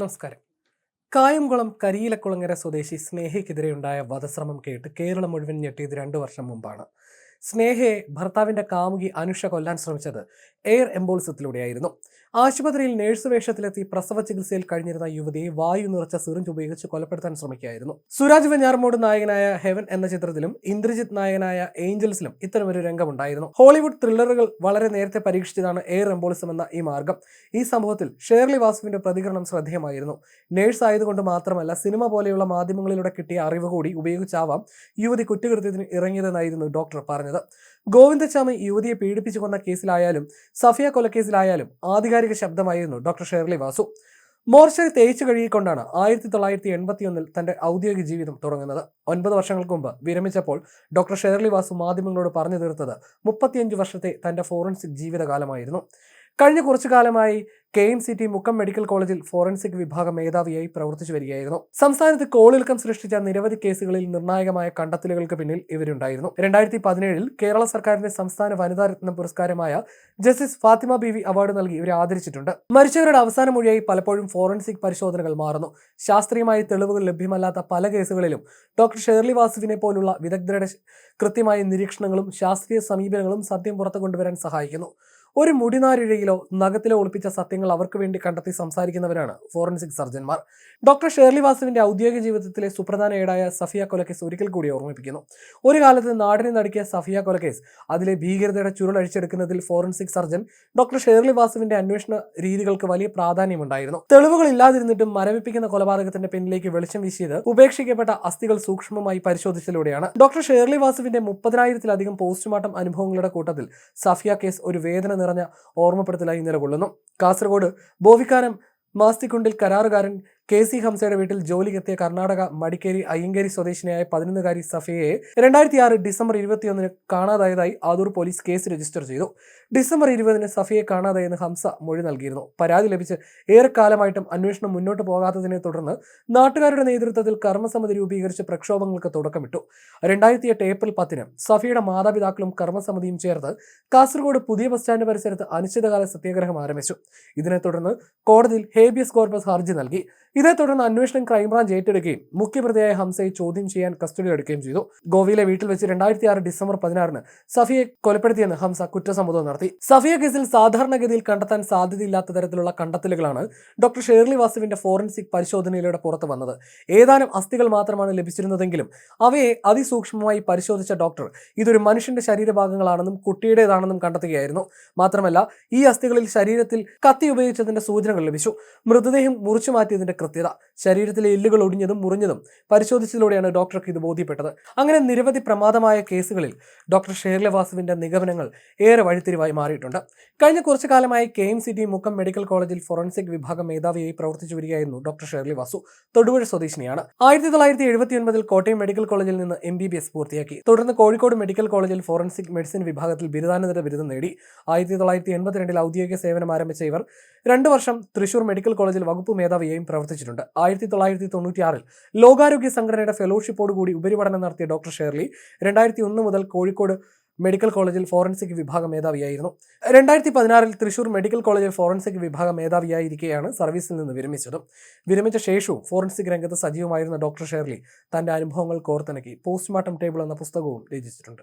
നമസ്കാരം. കായംകുളം കരിയിലക്കുളങ്ങര സ്വദേശി സ്നേഹയ്ക്കെതിരെയുണ്ടായ വധശ്രമം കേട്ട് കേരളം മുഴുവൻ ഞെട്ടിയത് രണ്ടു വർഷം മുമ്പാണ്. സ്നേഹയെ ഭർത്താവിന്റെ കാമുകി അനുഷ കൊല്ലാൻ ശ്രമിച്ചത് എയർ എംബോളിസത്തിലൂടെയായിരുന്നു ആശുപത്രിയിൽ നേഴ്സ് വേഷത്തിലെത്തി പ്രസവ ചികിത്സയിൽ കഴിഞ്ഞിരുന്ന യുവതിയെ വായു നിറച്ച സിറിഞ്ച് ഉപയോഗിച്ച് കൊലപ്പെടുത്താൻ ശ്രമിക്കുകയായിരുന്നു. സുരാജ് വെഞ്ഞാർമോട് നായകനായ ഹെവൻ എന്ന ചിത്രത്തിലും ഇന്ദ്രജിത് നായകനായ ഏഞ്ചൽസിലും ഇത്തരമൊരു രംഗമുണ്ടായിരുന്നു. ഹോളിവുഡ് ത്രില്ലറുകൾ വളരെ നേരത്തെ പരീക്ഷിച്ചതാണ് എയർ എംബോളിസം എന്ന ഈ മാർഗം. ഈ സംഭവത്തിൽ ഷേർലി വാസുവിന്റെ പ്രതികരണം ശ്രദ്ധേയമായിരുന്നു. നേഴ്സ് ആയതുകൊണ്ട് മാത്രമല്ല സിനിമ പോലെയുള്ള മാധ്യമങ്ങളിലൂടെ കിട്ടിയ അറിവ് കൂടി ഉപയോഗിച്ചാവാം യുവതി കുറ്റകൃത്യത്തിന് ഇറങ്ങിയതെന്നായിരുന്നു ഡോക്ടർ പറഞ്ഞത്. ഗോവിന്ദച്ചാമി യുവതിയെ പീഡിപ്പിച്ചു കൊന്ന കേസിലായാലും സഫിയ കൊലക്കേസിലായാലും ആധികാരിക ശബ്ദമായിരുന്നു ഡോക്ടർ ഷേർലി വാസു. മോർച്ചറി തേച്ചു കഴുകിക്കൊണ്ടാണ് ആയിരത്തി തൊള്ളായിരത്തി എൺപത്തിയൊന്നിൽ തന്റെ ഔദ്യോഗിക ജീവിതം തുടങ്ങുന്നത്. ഒൻപത് വർഷങ്ങൾക്ക് മുമ്പ് വിരമിച്ചപ്പോൾ ഡോക്ടർ ഷേർലി വാസു മാധ്യമങ്ങളോട് പറഞ്ഞു തീർത്തത് മുപ്പത്തിയഞ്ച് വർഷത്തെ തന്റെ ഫോറൻസിക് ജീവിതകാലമായിരുന്നു. കഴിഞ്ഞ കുറച്ചു കാലമായി K M C T Mukkam medical കോളേജിൽ ഫോറൻസിക് വിഭാഗം മേധാവിയായി പ്രവർത്തിച്ചു വരികയായിരുന്നു. സംസ്ഥാനത്ത് കോളിളക്കം സൃഷ്ടിച്ച നിരവധി കേസുകളിൽ നിർണായകമായ കണ്ടെത്തലുകൾക്ക് പിന്നിൽ ഇവരുണ്ടായിരുന്നു. രണ്ടായിരത്തി പതിനേഴിൽ കേരള സർക്കാരിന്റെ സംസ്ഥാന വനിതാ രത്ന പുരസ്കാരമായ justice Fathima B V award നൽകി ഇവരെ ആദരിച്ചിട്ടുണ്ട്. മരിച്ചവരുടെ അവസാന മൊഴിയായി പലപ്പോഴും ഫോറൻസിക് പരിശോധനകൾ മാറുന്നു. ശാസ്ത്രീയമായ തെളിവുകൾ ലഭ്യമല്ലാത്ത പല കേസുകളിലും ഡോക്ടർ ഷേർലി വാസുവിനെ പോലുള്ള വിദഗ്ധരുടെ കൃത്യമായ നിരീക്ഷണങ്ങളും ശാസ്ത്രീയ സമീപനങ്ങളും സത്യം പുറത്തു കൊണ്ടുവരാൻ സഹായിക്കുന്നു. ഒരു മുടിനാരിഴയിലോ നഖത്തിലോ ഒളിപ്പിച്ച സത്യങ്ങൾ അവർക്ക് വേണ്ടി കണ്ടെത്തി സംസാരിക്കുന്നവരാണ് ഫോറൻസിക് സർജന്മാർ ഡോക്ടർ ഷേർലി വാസുവിന്റെ ഔദ്യോഗിക ജീവിതത്തിലെ സുപ്രധാന ഏടായ സഫിയ കൊലക്കേസ് ഒരിക്കൽ കൂടി ഓർമ്മിപ്പിക്കുന്നു. ഒരു കാലത്ത് നാടിനെ നടുക്കിയ സഫിയ കൊലക്കേസ് അതിലെ ഭീകരതയുടെ ചുരുൾ അഴിച്ചെടുക്കുന്നതിൽ ഫോറൻസിക് സർജൻ ഡോക്ടർ ഷേർലി വാസുവിന്റെ അന്വേഷണ രീതികൾക്ക് വലിയ പ്രാധാന്യമുണ്ടായിരുന്നു. തെളിവുകൾ ഇല്ലാതിരുന്നിട്ടും മരവിപ്പിക്കുന്ന കൊലപാതകത്തിന്റെ പിന്നിലേക്ക് വെളിച്ചം വീശിയത് ഉപേക്ഷിക്കപ്പെട്ട അസ്ഥികൾ സൂക്ഷ്മമായി പരിശോധിച്ചതിലൂടെയാണ്. ഡോക്ടർ ഷേർലി വാസുവിന്റെ മുപ്പതിനായിരത്തിലധികം പോസ്റ്റ്മോർട്ടം അനുഭവങ്ങളുടെ കൂട്ടത്തിൽ സഫിയ കേസ് ഒരു വേദന നിറഞ്ഞ ഓർമ്മപ്പെടുത്തലായി നിലകൊള്ളുന്നു കാസർഗോഡ് ബോവിക്കാനം മാസ്തിക്കുണ്ടിൽ കരാറുകാരൻ കെ സി ഹംസയുടെ വീട്ടിൽ ജോലിക്കെത്തിയ കർണാടക മടിക്കേരി അയ്യങ്കേരി സ്വദേശിനിയായ പതിനൊന്നുകാരി സഫയെ രണ്ടായിരത്തി ആറ് ഡിസംബർ ഇരുപത്തിയൊന്നിന് കാണാതായതായി ആദൂർ പോലീസ് കേസ് രജിസ്റ്റർ ചെയ്തു. ഡിസംബർ ഇരുപതിന് സഫയെ കാണാതായെന്ന് ഹംസ മൊഴി നൽകിയിരുന്നു. പരാതി ലഭിച്ച് ഏറെക്കാലമായിട്ടും അന്വേഷണം മുന്നോട്ട് പോകാത്തതിനെ തുടർന്ന് നാട്ടുകാരുടെ നേതൃത്വത്തിൽ കർമ്മസമിതി രൂപീകരിച്ച് പ്രക്ഷോഭങ്ങൾക്ക് തുടക്കമിട്ടു. രണ്ടായിരത്തി എട്ട് ഏപ്രിൽ പത്തിന് സഫിയുടെ മാതാപിതാക്കളും കർമ്മസമിതിയും ചേർത്ത് കാസർഗോഡ് പുതിയ ബസ് സ്റ്റാൻഡ് പരിസരത്ത് അനിശ്ചിതകാല സത്യാഗ്രഹം ആരംഭിച്ചു. ഇതിനെ തുടർന്ന് കോടതിയിൽ ഹേബിയസ് കോർപ്പസ് ഹർജി നൽകി. ഇതേ തുടർന്ന് അന്വേഷണം ക്രൈംബ്രാഞ്ച് ഏറ്റെടുക്കുകയും മുഖ്യപ്രതിയായ ഹംസയെ ചോദ്യം ചെയ്യാൻ കസ്റ്റഡി എടുക്കുകയും ചെയ്തു. ഗോവയിലെ വീട്ടിൽ വെച്ച് രണ്ടായിരത്തി ആറ് ഡിസംബർ പതിനാറിന് സഫിയെ കൊലപ്പെടുത്തിയെന്ന് ഹംസ കുറ്റസമ്മതം നടത്തി. സഫിയ കേസിൽ സാധാരണഗതിയിൽ കണ്ടെത്താൻ സാധ്യതയില്ലാത്ത തരത്തിലുള്ള കണ്ടെത്തലുകളാണ് ഡോക്ടർ ഷേർലി വാസുവിന്റെ ഫോറൻസിക് പരിശോധനയിലൂടെ പുറത്തു വന്നത്. ഏതാനും അസ്ഥികൾ മാത്രമാണ് ലഭിച്ചിരുന്നതെങ്കിലും അവയെ അതിസൂക്ഷ്മമായി പരിശോധിച്ച ഡോക്ടർ ഇതൊരു മനുഷ്യന്റെ ശരീരഭാഗങ്ങളാണെന്നും കുട്ടിയുടേതാണെന്നും കണ്ടെത്തുകയായിരുന്നു. മാത്രമല്ല ഈ അസ്ഥികളിൽ ശരീരത്തിൽ കത്തി ഉപയോഗിച്ചതിന്റെ സൂചനകൾ ലഭിച്ചു. മൃതദേഹം മുറിച്ചു മാറ്റിയതിന്റെ കൃത്യത ശരീരത്തിലെ എല്ലുകൾ ഒടിഞ്ഞതും മുറിഞ്ഞതും പരിശോധിച്ചതിലൂടെയാണ് ഡോക്ടർക്ക് ഇത് ബോധ്യപ്പെട്ടത്. അങ്ങനെ നിരവധി പ്രമാദമായ കേസുകളിൽ ഡോക്ടർ ഷേർലെ വാസുവിന്റെ നിഗമനങ്ങൾ ഏറെ വഴിത്തിരിവായി മാറിയിട്ടുണ്ട്. കഴിഞ്ഞ കുറച്ചു കാലമായി K M C T Mukkam medical കോളേജിൽ ഫോറൻസിക് വിഭാഗം മേധാവിയായി പ്രവർത്തിച്ചു വരികയായിരുന്നു ഡോക്ടർ ഷേർലി വാസു തൊടുപുഴ സ്വദേശിനിയാണ്. ആയിരത്തി തൊള്ളായിരത്തി എഴുപത്തി ഒൻപതിൽ കോട്ടയം മെഡിക്കൽ കോളേജിൽ നിന്ന് എം ബി ബി എസ് പൂർത്തിയാക്കി. തുടർന്ന് കോഴിക്കോട് മെഡിക്കൽ കോളേജിൽ ഫോറൻസിക് മെഡിസിൻ വിഭാഗത്തിൽ ബിരുദാനന്തര ബിരുദം നേടി. ആയിരത്തി തൊള്ളായിരത്തി എൺപത്തിരണ്ടിൽ ഔദ്യോഗിക സേവനം ആരംഭിച്ച ഇവർ രണ്ടു വർഷം തൃശൂർ മെഡിക്കൽ കോളേജിൽ വകുപ്പ് മേധാവിയായും പ്രവർത്തിച്ചിട്ടുണ്ട് ആയിരത്തി തൊള്ളായിരത്തി തൊണ്ണൂറ്റിയാറിൽ ലോകാരോഗ്യ സംഘടനയുടെ ഫെലോഷിപ്പോട് കൂടി ഉപരിപഠനം നടത്തിയ ഡോക്ടർ ഷേർലി രണ്ടായിരത്തി ഒന്ന് മുതൽ കോഴിക്കോട് മെഡിക്കൽ കോളേജിൽ ഫോറൻസിക് വിഭാഗ മേധാവിയായിരുന്നു. രണ്ടായിരത്തി പതിനാറിൽ തൃശൂർ മെഡിക്കൽ കോളേജിൽ ഫോറൻസിക് വിഭാഗ മേധാവിയായിരിക്കെയാണ് സർവീസിൽ നിന്ന് വിരമിച്ചതും. വിരമിച്ച ശേഷവും ഫോറൻസിക് രംഗത്ത് സജീവമായിരുന്ന ഡോക്ടർ ഷേർലി തന്റെ അനുഭവങ്ങൾ കോർത്തിണക്കി. പോസ്റ്റ്മോർട്ടം ടേബിൾ എന്ന പുസ്തകവും രചിച്ചിട്ടുണ്ട്.